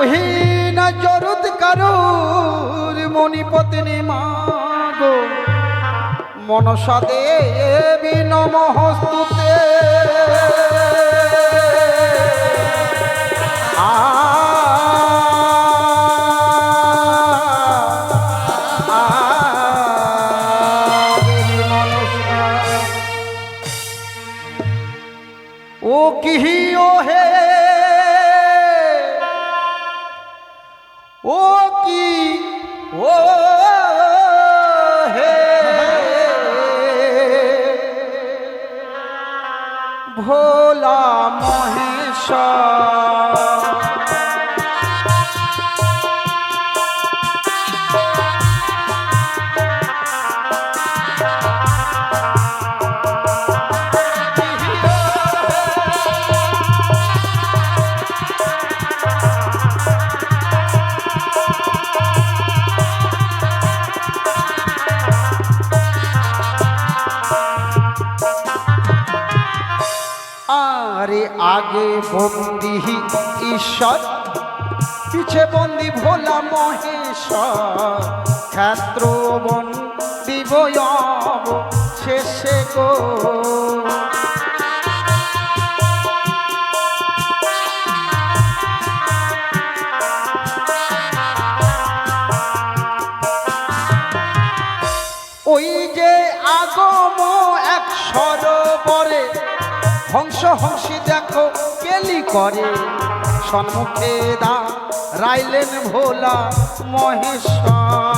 ওহি না জরুত কারুর মনি পত্নী মাগো মনসা দেবী আরে আগে বন্দি ঈশ্বর, পিছে বন্দি ভোলা মহেশ্বর, ক্ষেত্র বন্দি বয়ব শেষে গো। ওই যে আগম এক সরোবরে হংস হংসী দেখো কেলি করে। সম্মুখে দা রাইলেন ভোলা মহেশ্বর।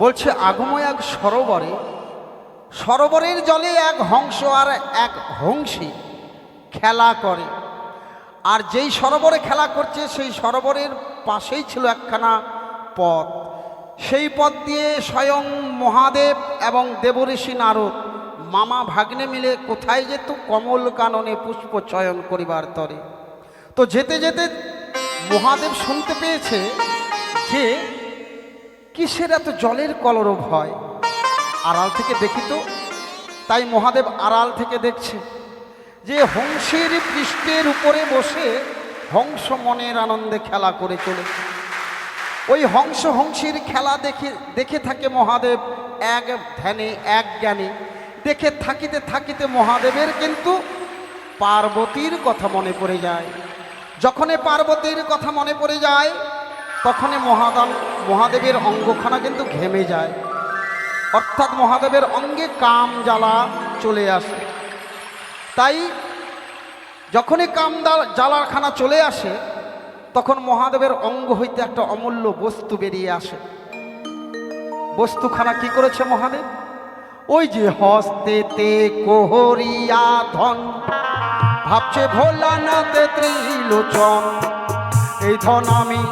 বলছে, আগময় এক সরোবরে। সরোবরের জলে এক হংস আর এক হংসী খেলা করে। আর যেই সরোবরে খেলা করছে, সেই সরোবরের পাশেই ছিল একখানা পথ। সেই পথ দিয়ে স্বয়ং মহাদেব এবং দেবঋষি নারদ মামা ভাগ্নে মিলে কোথায় যেত কমল কাননে পুষ্প চয়ন করিবার তরে। তো যেতে যেতে মহাদেব শুনতে পেয়েছে যে কিসের এত জলের কলরব হয়। আড়াল থেকে দেখি তো, তাই মহাদেব আড়াল থেকে দেখছে। যে হংসের পৃষ্ঠের উপরে বসে হংস মনের আনন্দে খেলা করে চলেছে ওই হংস হংসীর খেলা দেখে দেখে থাকে মহাদেব এক ধ্যানে, এক জ্ঞানে। দেখে থাকিতে থাকিতে মহাদেবের কিন্তু পার্বতীর কথা মনে পড়ে যায়। যখনই পার্বতীর কথা মনে পড়ে যায়, তখনই মহাদান, মহাদেবের অঙ্গখানা কিন্তু ঘেমে যায়। অর্থাৎ মহাদেবের অঙ্গে কাম জ্বালা চলে আসে। তাই যখনই কাম দা- জ্বালাখানা চলে আসে, তখন মহাদেবের অঙ্গ হইতে একটা অমূল্য বস্তু বেরিয়ে আসে। বস্তুখানা কি করেছে মহাদেব? ওই যে হস্তেতে কোহরিয়া ধন, ভাবছে ভোলানাথে ত্রিলোচন। এই ধন আমি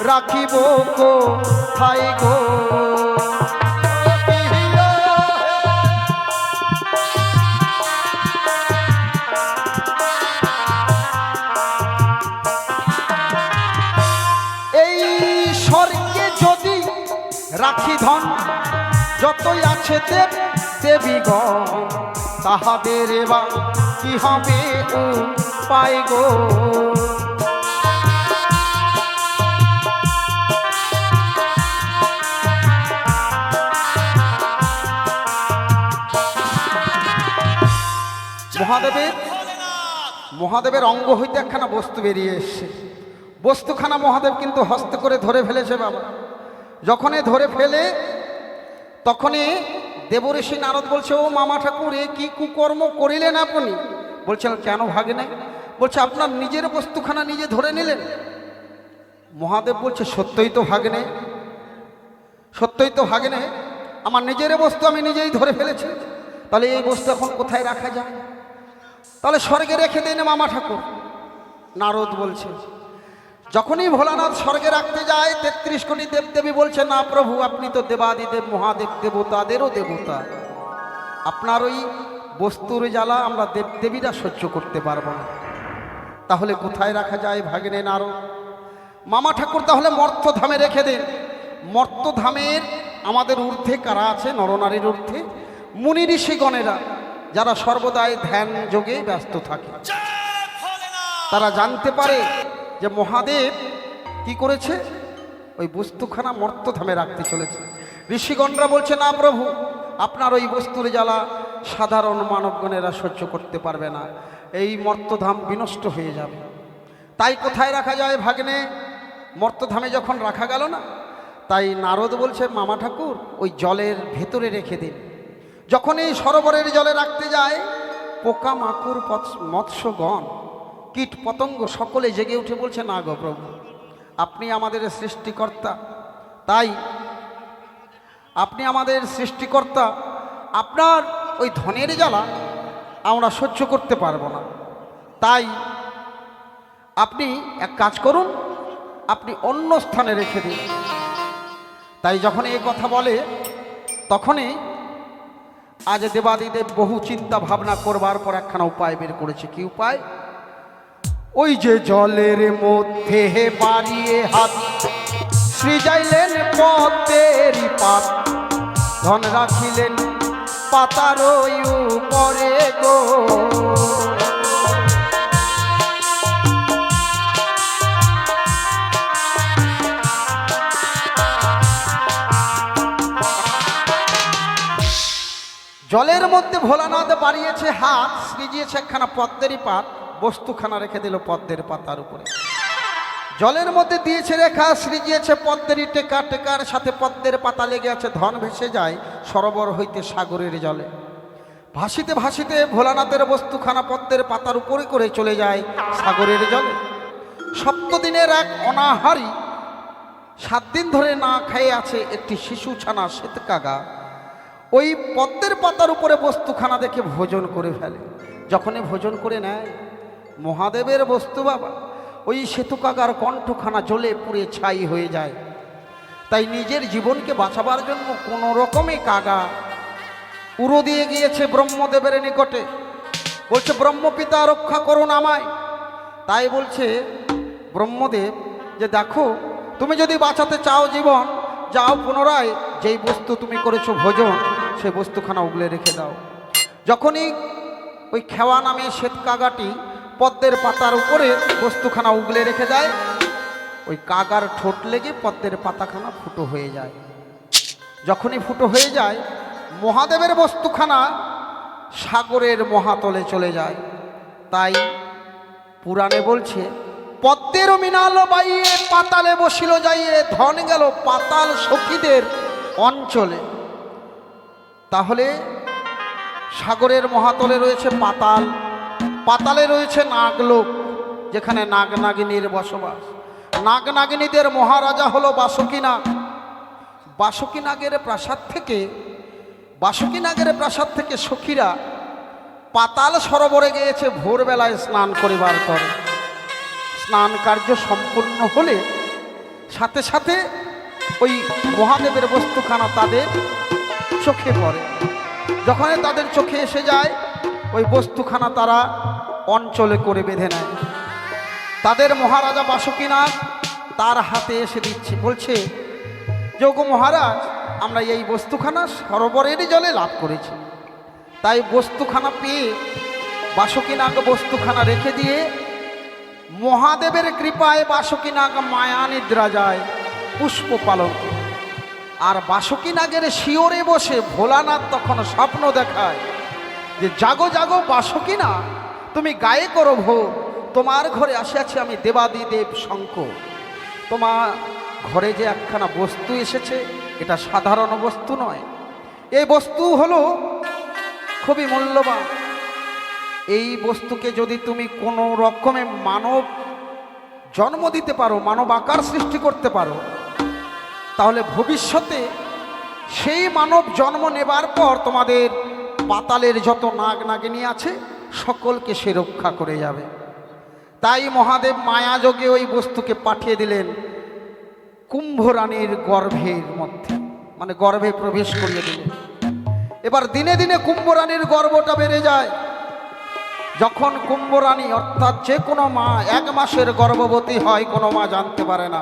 রাখিব গো থাই গো। রাখি ধন, যতই আছে দেব দেবীগণ তাহাদের এবার কি হবে পাই গো? মহাদেবের মহাদেবের অঙ্গ হইতে একখানা বস্তু বেরিয়ে এসছে। বস্তুখানা মহাদেব কিন্তু হস্ত করে ধরে ফেলেছে বাবা। যখনই ধরে ফেলে, তখনই দেবঋষি নারদ বলছে, ও মামা ঠাকুর, এ কি কুকর্ম করিলেন আপনি? বলছেন, কেন ভাগে নাই বলছে, আপনার নিজের বস্তুখানা নিজে ধরে নিলেন। মহাদেব বলছে, সত্যই তো ভাগে নেই সত্যই তো ভাগে নেই আমার নিজের বস্তু আমি নিজেই ধরে ফেলেছি। তাহলে এই বস্তু এখন কোথায় রাখা যায়? তাহলে স্বর্গে রেখে দিন মামা ঠাকুর। নারদ বলছে যখনই ভোলানাথ স্বর্গে রাখতে যায় তেত্রিশ কোটি দেবদেবী বলছে না প্রভু আপনি তো দেবাদিদেব মহাদেব দেবতাদেরও দেবতা। আপনার ওই বস্তুর জ্বালা আমরা দেবদেবীরা সহ্য করতে পারব না। তাহলে কোথায় রাখা যায় ভাগ্নে নারো মামা ঠাকুর তাহলে মর্তধামে রেখে দিন মর্তধামের আমাদের ঊর্ধ্বে কারা আছে? নরনারীর ঊর্ধ্বে। মুনি ঋষিগণেরা যারা সর্বদাই ধ্যান যোগে ব্যস্ত থাকে। তারা জানতে পারে যে মহাদেব কি করেছে? ওই বস্তুখানা মর্তধামে রাখতে চলেছে। ঋষিগণরা বলছে, না প্রভু, আপনার ওই বস্তুর জ্বালা সাধারণ মানবগণেরা সহ্য করতে পারবে না। এই মর্তধাম বিনষ্ট হয়ে যাবে। তাই কোথায় রাখা যায় ভাগ্নে? মর্তধামে যখন রাখা গেল না, তাই নারদ বলছে, মামা ঠাকুর, ওই জলের ভেতরে রেখে দিন। যখন এই সরোবরের জলে রাখতে যায় পোকা মাকুর মৎস্যগণ কীট পতঙ্গ সকলে জেগে উঠে বলছে, না গো প্রভু, আপনি আমাদের সৃষ্টিকর্তা। তাই আপনি আমাদের সৃষ্টিকর্তা, আপনার ওই ধনের জ্বালা আমরা সহ্য করতে পারব না। তাই আপনি এক কাজ করুন, আপনি অন্য স্থানে রেখে দিন। তাই যখন এই কথা বলে, তখনই আজ দেবাদিদেব বহু চিন্তা ভাবনা করবার পর একখানা উপায় বের করেছে। কি উপায়? ওই যে জলের মধ্যে বাড়িয়ে হাত। যাইলেন পদ্মেরই পাত। ধন রাখিলেন পাতার উপরে গো। জলের মধ্যে ভোলানাথ বাড়িয়েছে হাত, সৃজিয়েছে একখানা পদ্মেরই পাত। বস্তুখানা রেখে দিল পদ্মের পাতার উপরে। জলের মধ্যে দিয়েছে রেখা, সৃজিয়েছে পদ্মেরই টেকা টেকার সাথে পদ্মের পাতা লেগে আছে, ধন ভেসে যায় সরোবর হইতে সাগরের জলে। ভাসিতে ভাসিতে ভোলানাথের বস্তুখানা পদ্মের পাতার উপরে করে চলে যায় সাগরের জলে। সপ্তদিনের এক অনাহারি সাত দিন ধরে না খেয়ে আছে একটি শিশু ছানা শ্বেতকাগা। ওই পদ্মের পাতার উপরে বস্তুখানা দেখে ভোজন করে ফেলে। যখনই ভোজন করে নেয় মহাদেবের বস্তু বাবা। ওই সেতুকাগার কণ্ঠখানা জ্বলে পুড়ে ছাই হয়ে যায়। তাই নিজের জীবনকে বাঁচাবার জন্য কোনো রকমে কাগা। উড়ো দিয়ে গিয়েছে ব্রহ্মদেবের নিকটে। বলছে, ব্রহ্মপিতা, রক্ষা করুন আমায়। তাই বলছে, ব্রহ্মদেব, যে দেখো, তুমি যদি বাঁচাতে চাও জীবন, যাও পুনরায়, যেই বস্তু তুমি করেছ ভোজন সেই বস্তুখানা উগলে রেখে দাও। যখনই ওই খেওয়া নামে শ্বেত কাগাটি পদ্মের পাতার উপরে বস্তুখানা উগলে রেখে দেয় ওই কাগার ঠোঁট লেগে পদ্মের পাতাখানা ফুটো হয়ে যায়। যখনই ফুটো হয়ে যায়, মহাদেবের বস্তুখানা সাগরের মহাতলে চলে যায়। তাই পুরাণে বলছে, পদ্মের মিনাল বাইয়ে পাতালে বসিল যাইয়ে, ধন গেল পাতাল সখীদের অঞ্চলে। তাহলে সাগরের মহাতলে রয়েছে পাতাল। পাতালে রয়েছে নাগলোক, যেখানে নাগ নাগিনীর বসবাস। নাগ নাগিনীদের মহারাজা হলো বাসুকিনাগ। বাসুকিনাগের প্রাসাদ থেকে, বাসুকিনাগের প্রাসাদ থেকে সখীরা পাতাল সরোবরে গিয়েছে ভোরবেলায় স্নান করিবার পরে। স্নান কার্য সম্পূর্ণ হলে সাথে সাথে ওই মহাদেবের বস্তুখানা তাদের চোখে পড়ে। যখন তাদের চোখে এসে যায় ওই বস্তুখানা তারা অঞ্চলে করে বেঁধে নেয় তাদের মহারাজা বাসুকিনাথ তার হাতে এসে দিচ্ছে, বলছে যোগ মহারাজ, আমরা এই বস্তুখানা সরোবরেরই জলে লাভ করেছি তাই বস্তুখানা পেয়ে বাসুকিনাগ বস্তুখানা রেখে দিয়ে মহাদেবের কৃপায় বাসুকিনাগ মায়া নিদ্রা যায় পুষ্প পালন। আর বাসুকিনাগের শিওরে বসে ভোলানাথ তখন স্বপ্ন দেখায় যে জাগো জাগো বাসকিনা তুমি গায়ে করো ভো তোমার ঘরে আসিয়াছি আমি দেবাদি দেব শঙ্কর তোমার ঘরে যে একখানা বস্তু এসেছে, এটা সাধারণ বস্তু নয়। এই বস্তু হলো খুবই মূল্যবান। এই বস্তুকে যদি তুমি কোনো রকমে মানব জন্ম দিতে পারো, মানব আকার সৃষ্টি করতে পারো, তাহলে ভবিষ্যতে সেই মানব জন্ম নেবার পর তোমাদের পাতালের যত নাগ নাগিনী আছে, সকলকে সে রক্ষা করে যাবে। তাই মহাদেব মায়াযোগে ওই বস্তুকে পাঠিয়ে দিলেন কুম্ভরানীর গর্ভের মধ্যে মানে গর্ভে প্রবেশ করিয়ে দিলেন। এবার দিনে দিনে কুম্ভরানীর গর্ভটা বেড়ে যায়। যখন কুম্ভরানী অর্থাৎ যে কোনো মা, এক মাসের গর্ভবতী হয়, কোনো মা জানতে পারে না।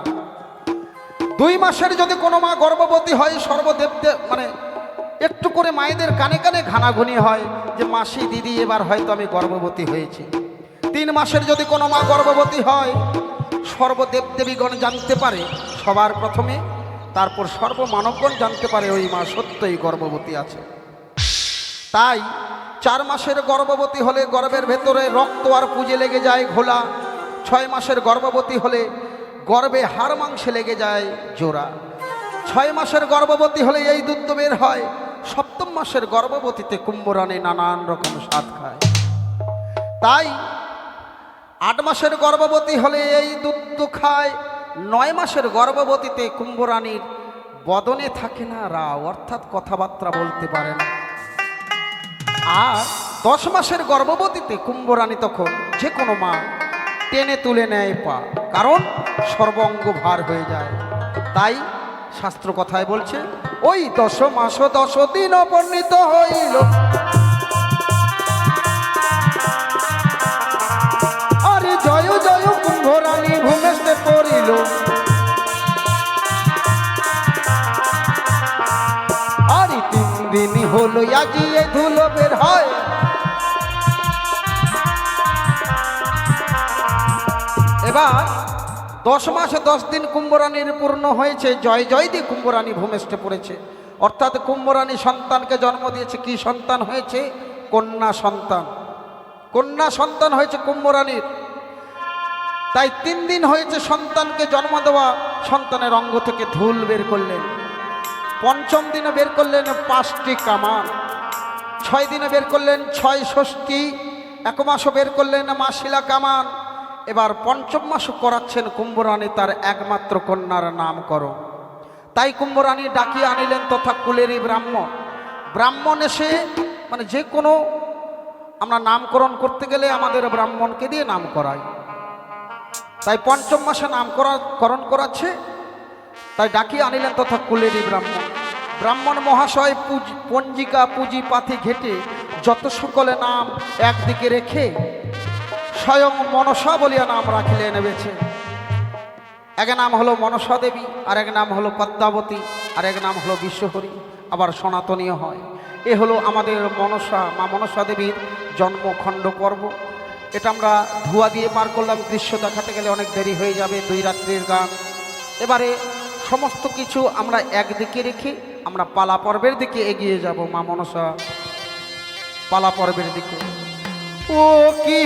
দুই মাসের যদি কোনো মা গর্ভবতী হয় সর্বদেবতে মানে একটু করে মায়েদের কানে কানে ঘানাঘুনি হয় যে, মাসি, দিদি, এবার হয়তো আমি গর্ভবতী হয়েছি। তিন মাসের যদি কোনো মা গর্ভবতী হয়, সর্বদেব দেবীগণ জানতে পারে, সবার প্রথমে, তারপর সর্বমানবগণ জানতে পারে ওই মা সত্যই গর্ভবতী আছে। তাই চার মাসের গর্ভবতী হলে গর্ভের ভেতরে রক্ত আর পুজে লেগে যায় ঘোলা, ছয় মাসের গর্ভবতী হলে গর্ভে হাড় মাংসে লেগে যায় জোড়া। ছয় মাসের গর্ভবতী হলে এই দুধ বের হয় সপ্তম মাসের গর্ভবতীতে কুম্ভরানী নানান রকম স্বাদ খায়। তাই আট মাসের গর্ভবতী হলে এই দুধ খায়, নয় মাসের গর্ভবতীতে কুম্ভরানীর বদনে থাকে না রাও, অর্থাৎ কথাবার্তা বলতে পারে না। আর দশ মাসের গর্ভবতীতে কুম্ভরানী তখন যে কোনো মা টেনে তুলে নেয় পা, কারণ সর্বঙ্গ ভার হয়ে যায়। তাই শাস্ত্র কথায় বলছে ওই দশ মাস দশ দিন অপর্ণিত হইল। আরে জয় জয় কুম্ভরানী ভূমেশে পড়িল। আরে তিন দিন হলো আজিয়ে ধুলো বের হয়। দশ মাস, দশ দিন কুম্ভরানীর পূর্ণ হয়েছে। জয় জয় দিয়ে কুম্ভরানী ভূমিষ্ঠে পড়েছে। অর্থাৎ কুম্ভরানী সন্তানকে জন্ম দিয়েছে। কি সন্তান হয়েছে? কন্যা সন্তান। কন্যা সন্তান হয়েছে কুম্ভরানীর তাই তিন দিন হয়েছে সন্তানকে জন্ম দেওয়া। সন্তানের অঙ্গ থেকে ধুল বের করলেন। পঞ্চম দিনে বের করলেন পাঁচটি কামান। ছয় দিনে বের করলেন ছয় ষষ্ঠী। এক মাসও বের করলেন মাসিলা কামান। এবার পঞ্চম মাসও করাচ্ছেন কুম্ভরানী, তার একমাত্র কন্যার নাম নামকরণ তাই কুম্ভরানী ডাকিয়ে আনিলেন তথা কুলেরই ব্রাহ্মণ। ব্রাহ্মণ এসে মানে যে কোনো, আমরা নামকরণ করতে গেলে আমাদের ব্রাহ্মণকে দিয়ে নাম করাই তাই পঞ্চম মাসে নামকরণ করাচ্ছে, তাই ডাকিয়ে আনিলেন তথা কুলেরই ব্রাহ্মণ। ব্রাহ্মণ মহাশয় পুঁজি, পঞ্জিকা পুঁজি পাথি ঘেটে যত সকলে নাম একদিকে রেখে স্বয়ং মনসা বলিয়া নাম রাখিলেন বেছে। এক নাম হলো মনসা দেবী আর এক নাম হলো পদ্মাবতী আর এক নাম হলো বিশ্বহরী, আবার সনাতনীয় হয়। এ হলো আমাদের মনসা, মা মনসা দেবীর জন্মখণ্ড পর্ব। এটা আমরা ধোয়া দিয়ে পার করলাম, দৃশ্য দেখাতে গেলে অনেক দেরি হয়ে যাবে, দুই রাত্রির গান। এবারে সমস্ত কিছু আমরা একদিকে রেখে আমরা পালা পর্বের দিকে এগিয়ে যাব, মা মনসা। পালা পর্বের দিকে। ও কি